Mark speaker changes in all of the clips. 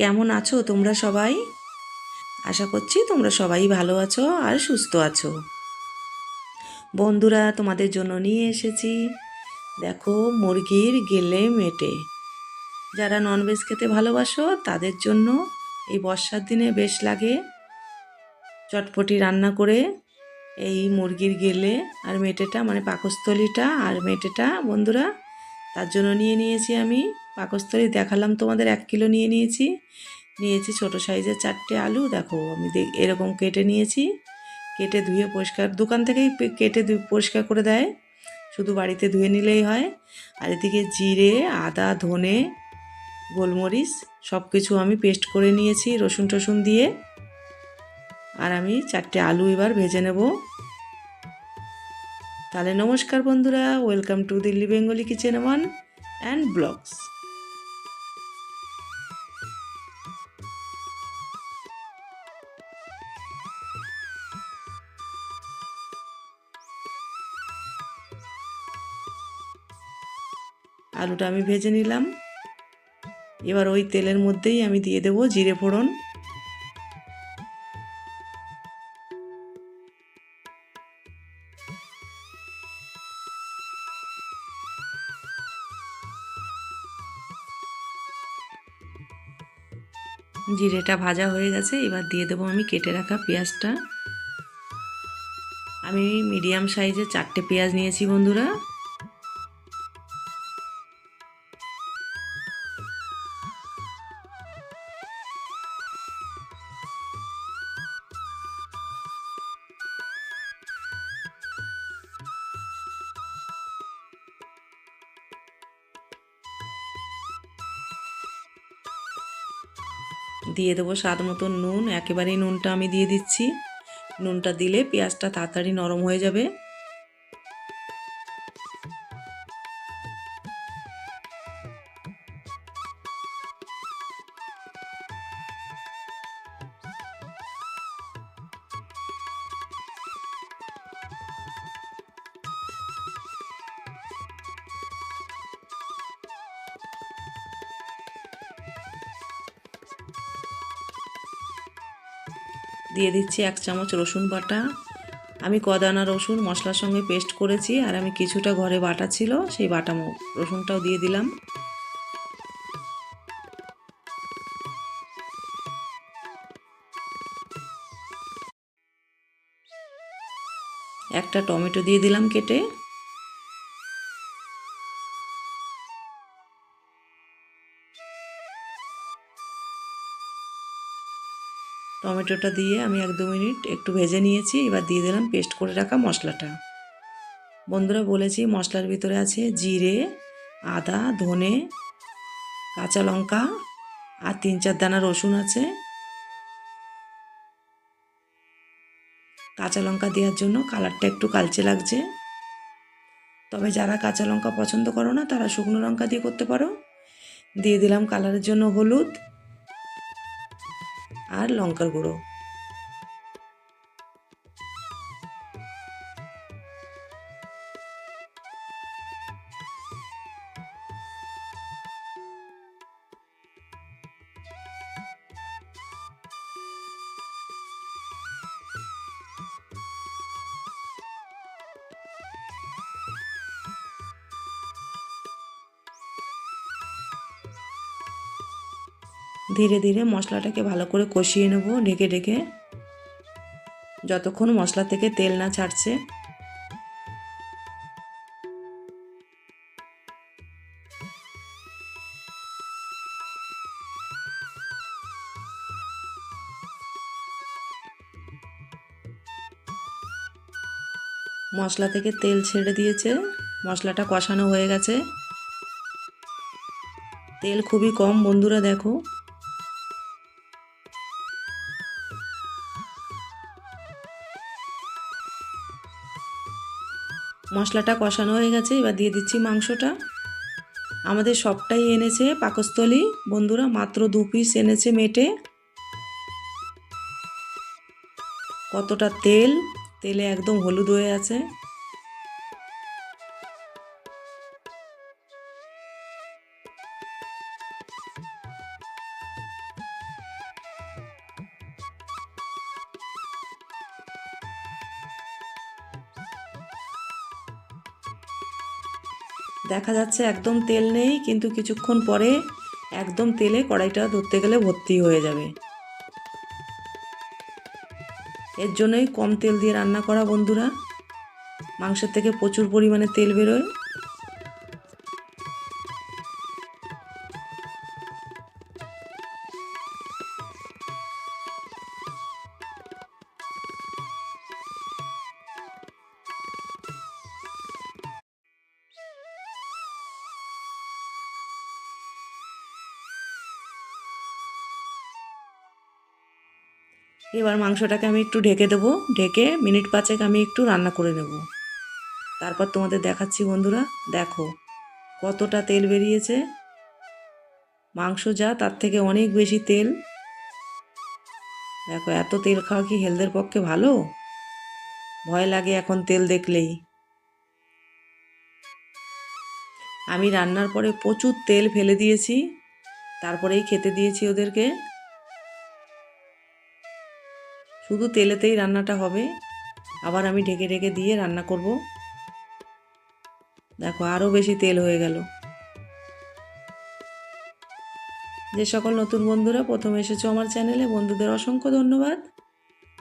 Speaker 1: কেমন আছো তোমরা সবাই? আশা করছি তোমরা সবাই ভালো আছো আর সুস্থ আছো। বন্ধুরা, তোমাদের জন্য নিয়ে এসেছি। দেখো, মুরগির গেলে মেটে। যারা ননভেজ খেতে ভালোবাসো, তাদের জন্য এই বর্ষার দিনে বেশ লাগে। চটপটি রান্না করে এই মুরগির গেলে আর মেটেটা মানে পাকস্থলীটা আর মেটেটা, বন্ধুরা, তার জন্য নিয়ে নিয়েছি আমি। পাকস্থলী দেখালাম তোমাদের, এক কিলো নিয়ে নিয়েছি। নিয়েছি ছোট সাইজের চারটে আলু, দেখো আমি এরকম কেটে নিয়েছি। কেটে ধুয়ে পরিষ্কার, দোকান থেকেই কেটে পরিষ্কার করে দেয়। শুধু বাড়িতে ধুয়ে নিলেই হয়। আর এদিকে জিরে, আদা, ধনে, গোলমরিচ সব কিছু আমি পেস্ট করে নিয়েছি রসুন টসুন দিয়ে। আর আমি চারটে আলু এবার ভেজে নেব। তাহলে নমস্কার বন্ধুরা, welcome to Delhi Bengali kitchen one and blogs. আলুটা আমি ভেজে নিলাম। এবার ওই তেলের মধ্যেই আমি দিয়ে দেবো জিরে ফোড়ন। জিরেটা ভাজা হয়ে গেছে, এবার দিয়ে দেবো আমি কেটে রাখা পেঁয়াজটা। আমি মিডিয়াম সাইজে চারটে পেঁয়াজ নিয়েছি বন্ধুরা। দিয়ে দেবো স্বাদ মতন নুন, একেবারেই নুনটা আমি দিয়ে দিচ্ছি। নুনটা দিলে পেঁয়াজটা তাড়াতাড়ি নরম হয়ে যাবে। দিয়ে দিচ্ছি এক চামচ রসুন বাটা। আমি কদানা রসুন মশলার সঙ্গে পেস্ট করেছি আর আমি কিছুটা ঘরে বাটা ছিল, সেই বাটা রসুনটাও দিয়ে দিলাম। একটা টমেটো দিয়ে দিলাম কেটে। টমেটোটা দিয়ে আমি এক দু মিনিট একটু ভেজে নিয়েছি, এবার দিয়ে দিলাম পেস্ট করে রাখা মশলাটা। বন্ধুরা বলেছি মশলার ভিতরে আছে জিরে, আদা, ধনে, কাঁচা লঙ্কা আর তিন চার দানা রসুন আছে। কাঁচা লঙ্কা দেওয়ার জন্য কালারটা একটু কালচে লাগছে। তবে যারা কাঁচা লঙ্কা পছন্দ করো না, তারা শুকনো লঙ্কা দিয়ে করতে পারো। দিয়ে দিলাম কালারের জন্য হলুদ আর লঙ্কার গুঁড়ো। ধীরে ধীরে মশলাটাকে ভালো করে কষিয়ে নেব, ঢেকে ঢেকে। যতক্ষণ মশলা থেকে তেল না ছাড়ছে। মশলা থেকে তেল ছেড়ে দিয়েছে, মশলাটা কষানো হয়ে গেছে। তেল খুবই কম, বন্ধুরা দেখো। মশলাটা কষানো হয়ে গেছে, এবার দিয়ে দিচ্ছি মাংসটা। আমাদের সবটাই এনেছে পাকস্থলী। বন্ধুরা, মাত্র দু পিস এনেছে মেটে। কতটা তেল? তেলে একদম হলুদ হয়ে আছে। দেখা যাচ্ছে একদম তেল নেই, কিন্তু কিছুক্ষণ পরে একদম তেলে কড়াইটা ধরতে গেলে ভর্তি হয়ে যাবে। এর জন্যই কম তেল দিয়ে রান্না করা বন্ধুরা। মাংসের থেকে প্রচুর পরিমাণে তেল বেরোয়। এবার মাংসটাকে আমি একটু ঢেকে দেবো। ঢেকে মিনিট পাঁচেক আমি একটু রান্না করে নেব। তারপর তোমাদের দেখাচ্ছি বন্ধুরা, দেখো কতটা তেল বেরিয়েছে। মাংস যা, তার থেকে অনেক বেশি তেল। দেখো, এত তেল খাওয়া কি হেলথের পক্ষে ভালো? ভয় লাগে এখন তেল দেখলেই। আমি রান্নার পরে প্রচুর তেল ফেলে দিয়েছি। তারপরেই খেতে দিয়েছি ওদেরকে। শুধু তেলেতেই রান্নাটা হবে। আবার আমি ঢেকে ঢেকে দিয়ে রান্না করব। দেখো আরও বেশি তেল হয়ে গেল। যে সকল নতুন বন্ধুরা প্রথম এসেছ আমার চ্যানেলে, বন্ধুদের অসংখ্য ধন্যবাদ।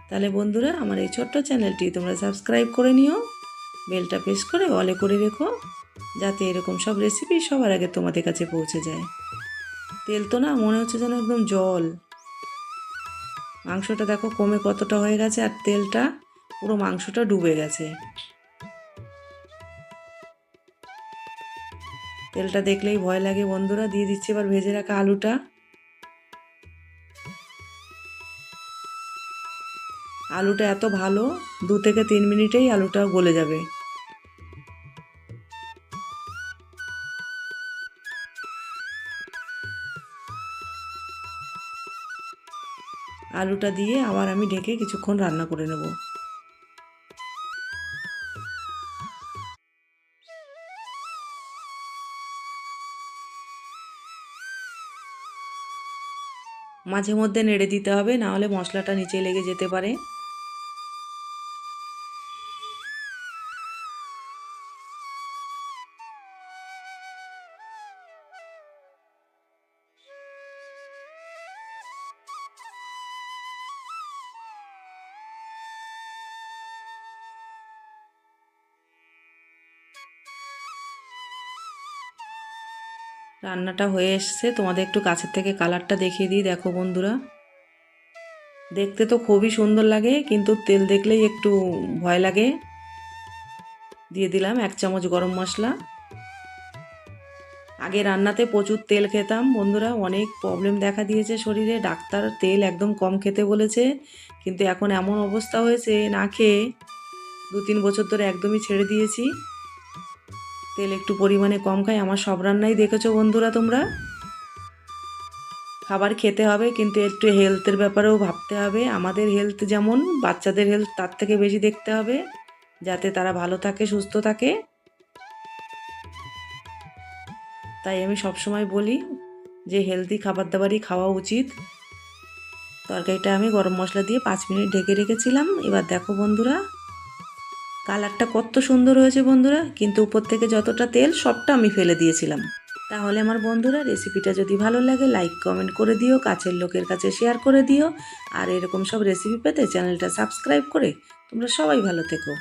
Speaker 1: তাহলে বন্ধুরা, আমার এই ছোট্ট চ্যানেলটি তোমরা সাবস্ক্রাইব করে নিও, বেলটা প্রেস করে অলে করে রেখো, যাতে এরকম সব রেসিপি সবার আগে তোমাদের কাছে পৌঁছে যায়। তেল তো না, মনে হচ্ছে যেন একদম জল। মাংসটা দেখো কমে কতটা হয়ে গেছে আর তেলটা পুরো মাংসটা ডুবে গেছে। তেলটা দেখলেই ভয় লাগে বন্ধুরা, দিয়ে দিচ্ছি এবার ভেজে রাখা আলুটা। আলুটা এত ভালো, দু থেকে তিন মিনিটেই আলুটা গলে যাবে। আলুটা দিয়ে আবার আমি ঢেকে কিছুক্ষণ রান্না করে নেব। মাঝে মধ্যে নেড়ে দিতে হবে নাহলে মশলাটা নিচে লেগে যেতে পারে। রান্নাটা হয়ে এসছে। তোমাদের একটু কাছের থেকে কালারটা দেখিয়ে দিই, দেখো বন্ধুরা। দেখতে তো খুবই সুন্দর লাগে, কিন্তু তেল দেখলেই একটু ভয় লাগে। দিয়ে দিলাম এক চামচ গরম মশলা। আগে রান্নাতে প্রচুর তেল খেতাম, বন্ধুরা, অনেক প্রবলেম দেখা দিয়েছে শরীরে। ডাক্তার তেল একদম কম খেতে বলেছে, কিন্তু এখন এমন অবস্থা হয়েছে, না খেয়ে দু তিন বছর ধরে একদমই ছেড়ে দিয়েছি। তেল একটু পরিমাণে কম খাই, আমার সব রান্নাই দেখেছ বন্ধুরা তোমরা? খাবার খেতে হবে, কিন্তু একটু হেলথের ব্যাপারেও ভাবতে হবে। আমাদের হেলথ যেমন, বাচ্চাদের হেলথ তার থেকে বেশি দেখতে হবে, যাতে তারা ভালো থাকে, সুস্থ থাকে। তাই আমি সবসময় বলি যে হেলদি খাবার দাবারই খাওয়া উচিত। তরকারিটা আমি গরম মশলা দিয়ে পাঁচ মিনিট ঢেকে রেখেছিলাম। এবার দেখো বন্ধুরা কালারটা কত সুন্দর হয়েছে বন্ধুরা। কিন্তু উপর থেকে যতটা তেল, সবটা আমি ফেলে দিয়েছিলাম। তাহলে আমার বন্ধুরা রেসিপিটা যদি ভালো লাগে লাইক কমেন্ট করে দিও, কাছের লোকের কাছে শেয়ার করে দিও। আর এরকম সব রেসিপি পেতে চ্যানেলটা সাবস্ক্রাইব করে তোমরা সবাই ভালো থেকো।